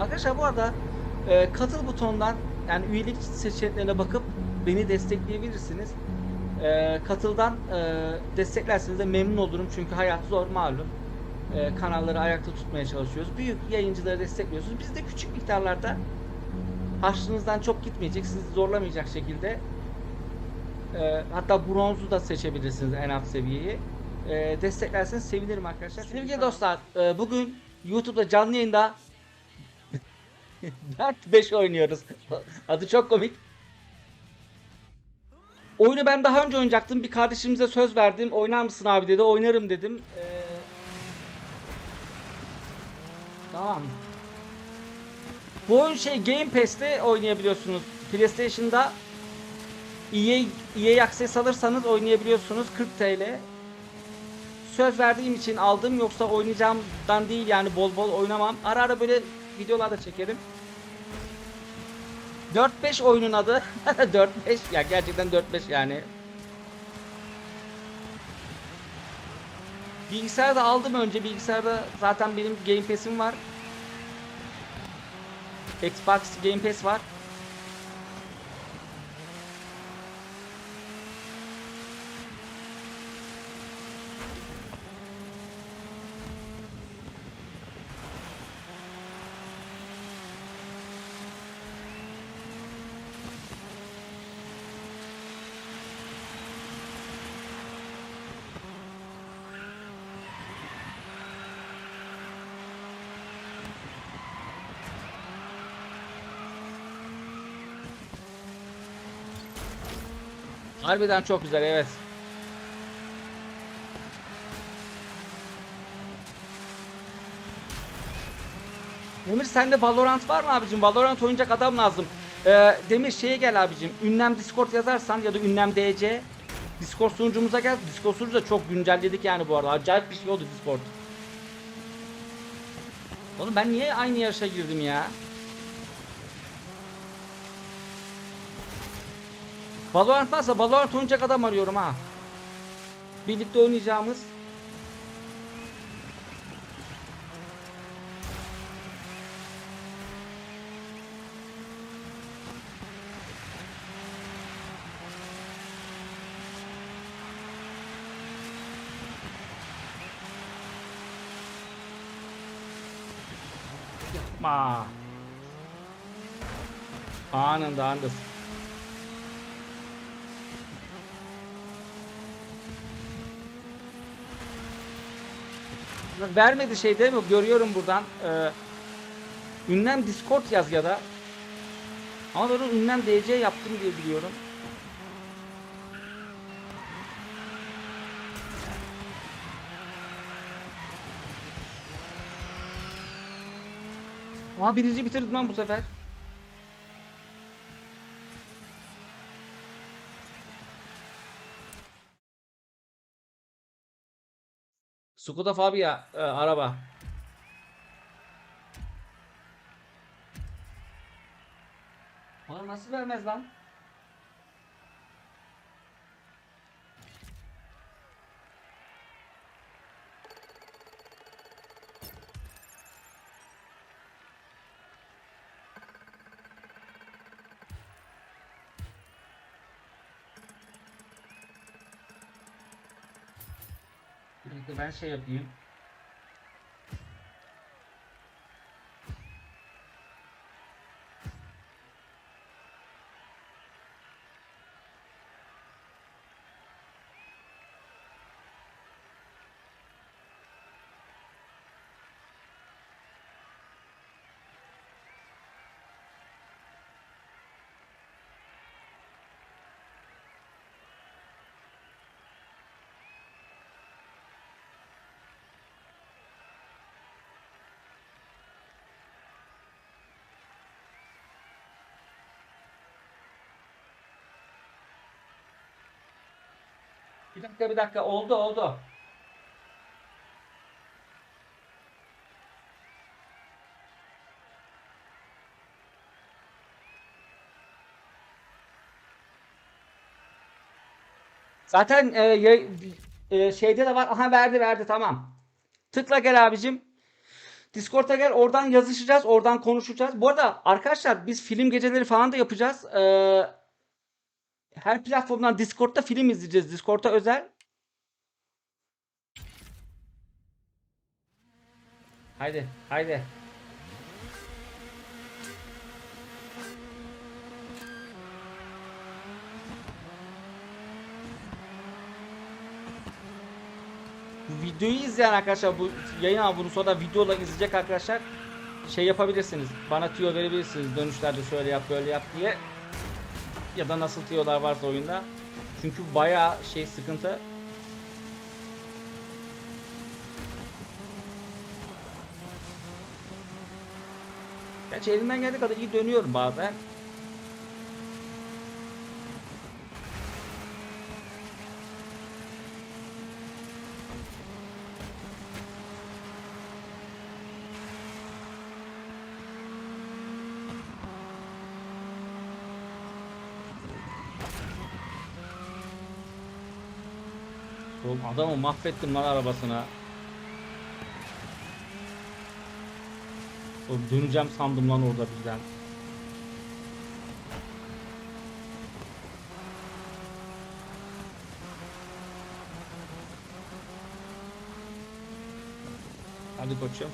Arkadaşlar bu arada e, katıl butonundan yani üyelik seçeneklerine bakıp beni destekleyebilirsiniz. E, katıldan e, desteklerseniz de memnun olurum çünkü hayat zor malum. E, kanalları ayakta tutmaya çalışıyoruz. Büyük yayıncıları destekliyorsunuz. Biz de küçük miktarlarda harçlığınızdan çok gitmeyecek, sizi zorlamayacak şekilde e, hatta bronzu da seçebilirsiniz en alt seviyeyi. E, desteklerseniz sevinirim arkadaşlar. Sevgili dostlar, e, bugün YouTube'da canlı yayında 4-5 oynuyoruz. Adı çok komik. Oyunu ben daha önce oynayacaktım. Bir kardeşimize söz verdim. Oynar mısın abi dedi. Oynarım dedim. Ee... Tamam. Bu oyun şey Game Pass'te oynayabiliyorsunuz. PlayStation'da EA, EA Access alırsanız oynayabiliyorsunuz 40 TL. Söz verdiğim için aldım yoksa oynayacağımdan değil yani bol bol oynamam. Ara ara böyle videolar da çekerim. 4-5 oyunun adı. 4-5 ya gerçekten 4-5 yani. Bilgisayarda aldım önce. Bilgisayarda zaten benim Game Pass'im var. Xbox Game Pass var. Harbiden çok güzel evet. Demir sende Valorant var mı abicim? Valorant oynayacak adam lazım. Ee, Demir şeye gel abicim. Ünlem Discord yazarsan ya da ünlem DC Discord sunucumuza gel. Discord sunucu da çok güncelledik yani bu arada. Acayip bir şey oldu Discord. Oğlum ben niye aynı yarışa girdim ya? Valorant varsa Valorant oynayacak adam arıyorum ha. Birlikte oynayacağımız. Yapma. Anında anında. Vermedi şey değil mi? Görüyorum buradan. Ee, ünlem Discord yaz ya da. Ama ben onu ünlem DC yaptım diye biliyorum. Aa birinci bitirdim lan bu sefer. Skoda Fabia e, araba. Bana nasıl vermez lan? Ben şey yapayım. Bir dakika bir dakika oldu oldu. Zaten e, e, şeyde de var. Aha verdi verdi tamam. Tıkla gel abicim. Discord'a gel oradan yazışacağız. Oradan konuşacağız. Bu arada arkadaşlar biz film geceleri falan da yapacağız. Ee, her platformdan Discord'da film izleyeceğiz. Discord'a özel. Haydi, haydi. Bu videoyu izleyen arkadaşlar bu yayın bunu sonra videola izleyecek arkadaşlar şey yapabilirsiniz. Bana tüyo verebilirsiniz dönüşlerde şöyle yap böyle yap diye. Ya da nasıl tüyolar varsa oyunda. Çünkü bayağı şey sıkıntı. Gerçi elimden geldiği kadar iyi dönüyorum bazen. Oğlum adamı mahvettim lan arabasına. Oğlum döneceğim sandım lan orada birden. Hadi koçum.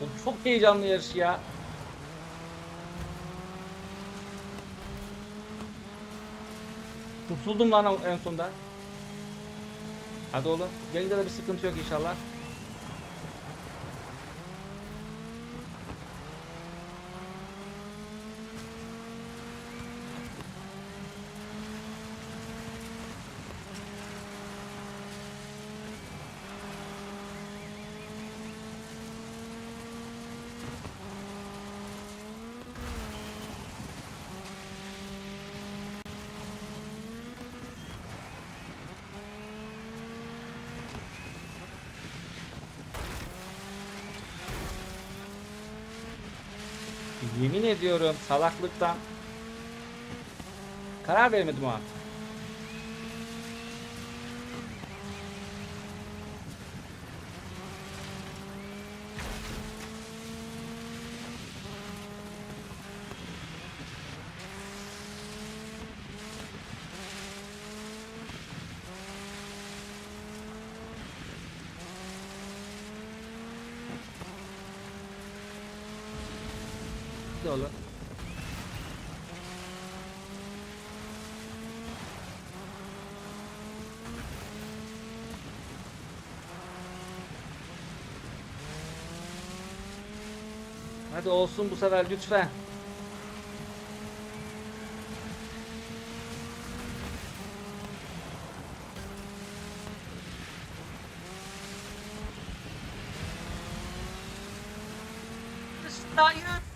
Oğlum Çok heyecanlı yarış ya. Kurtuldum lan en sonunda. Hadi oğlum. Yayında da bir sıkıntı yok inşallah. Yemin ediyorum salaklıktan karar veremedim o oğlum. Hadi olsun bu sefer lütfen. Hayır.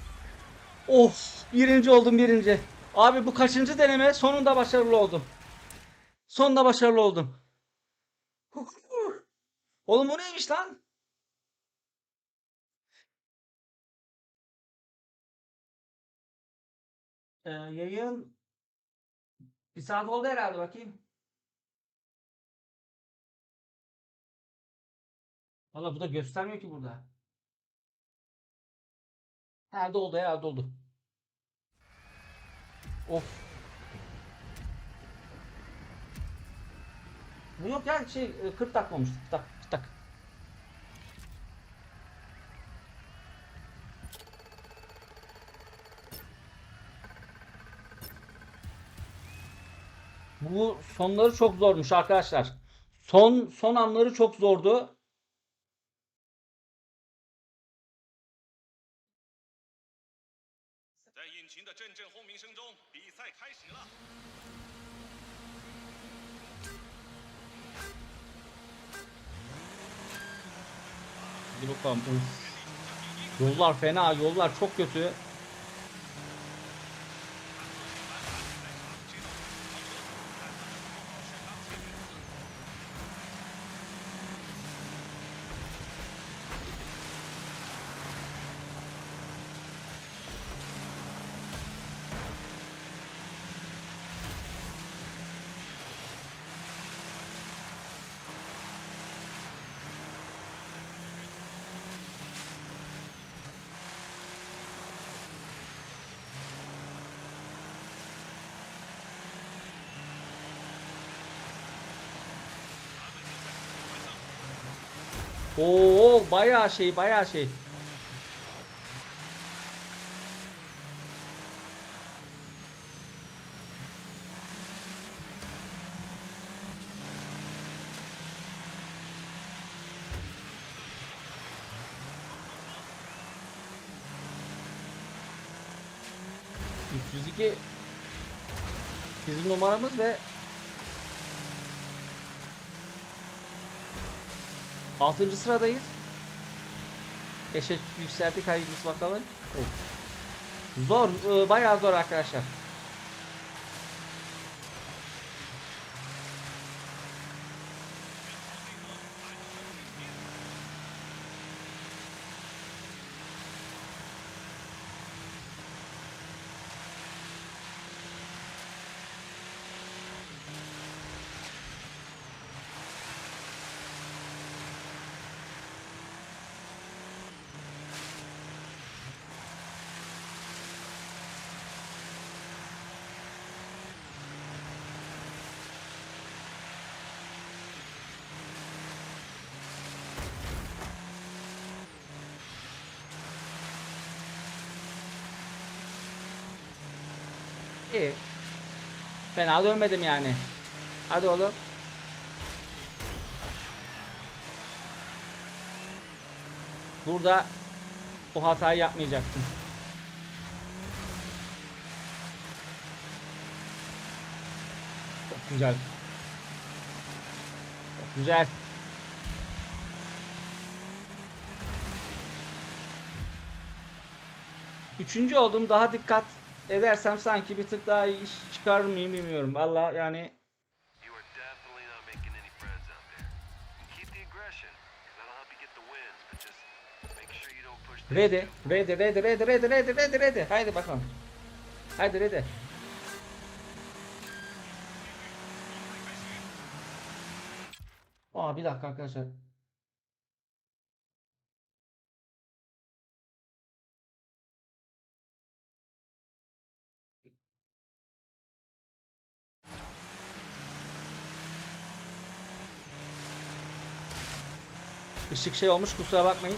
Of birinci oldum birinci. Abi bu kaçıncı deneme sonunda başarılı oldum. Sonunda başarılı oldum. Oğlum bu neymiş lan? Ee, yayın bir saat oldu herhalde bakayım. Valla bu da göstermiyor ki burada. Herhalde oldu herhalde oldu. Of. Bu yok ya şey e, 40 dakika olmuş. 40 dakika. 40 dakika. Bu sonları çok zormuş arkadaşlar. Son son anları çok zordu. Yollar fena, yollar çok kötü. Oo bayağı şey bayağı şey. ...302... ...bizim numaramız ve... Altıncı sıradayız. Eşek yükseldik hayırlısı bakalım. Of. Zor, e, bayağı zor arkadaşlar. İyi. Fena dönmedim yani. Hadi oğlum. Burada o hatayı yapmayacaktım. Çok güzel. Çok güzel. Üçüncü oldum. Daha dikkat edersem sanki bir tık daha iyi iş çıkar mıyım bilmiyorum. Valla yani ready, ready, ready, ready, ready, ready, ready, ready. Haydi bakalım. Haydi ready. Aa bir dakika arkadaşlar. Işık şey olmuş kusura bakmayın.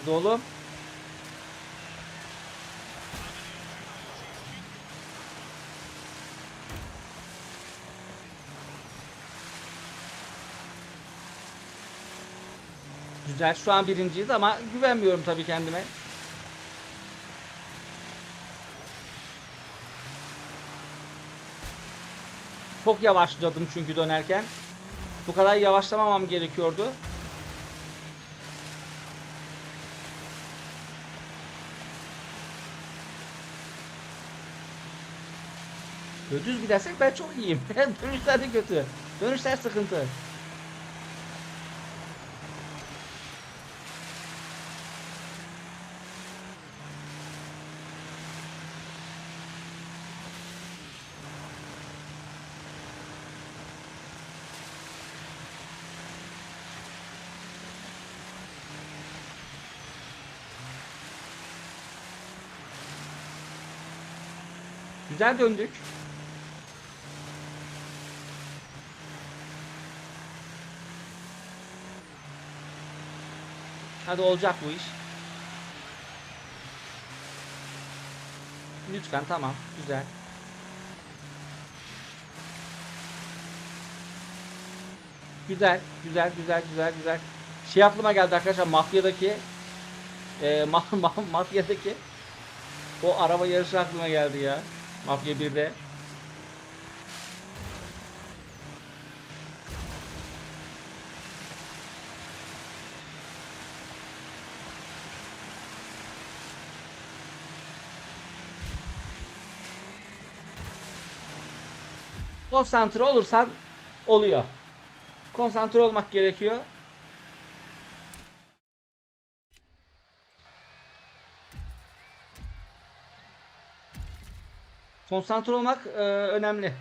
Hadi oğlum. Güzel. Şu an birinciyiz ama güvenmiyorum tabii kendime. Çok yavaşladım çünkü dönerken. Bu kadar yavaşlamamam gerekiyordu. Düz gidersek ben çok iyiyim. Dönüşler de kötü. Dönüşler sıkıntı. Güzel döndük. Hadi olacak bu iş. Lütfen tamam. Güzel. Güzel, güzel, güzel, güzel, güzel. Şey aklıma geldi arkadaşlar mafyadaki e, ma ma mafyadaki o araba yarışı aklıma geldi ya. Mafya 1'de. Konsantre olursan oluyor. Konsantre olmak gerekiyor. Konsantre olmak e, önemli.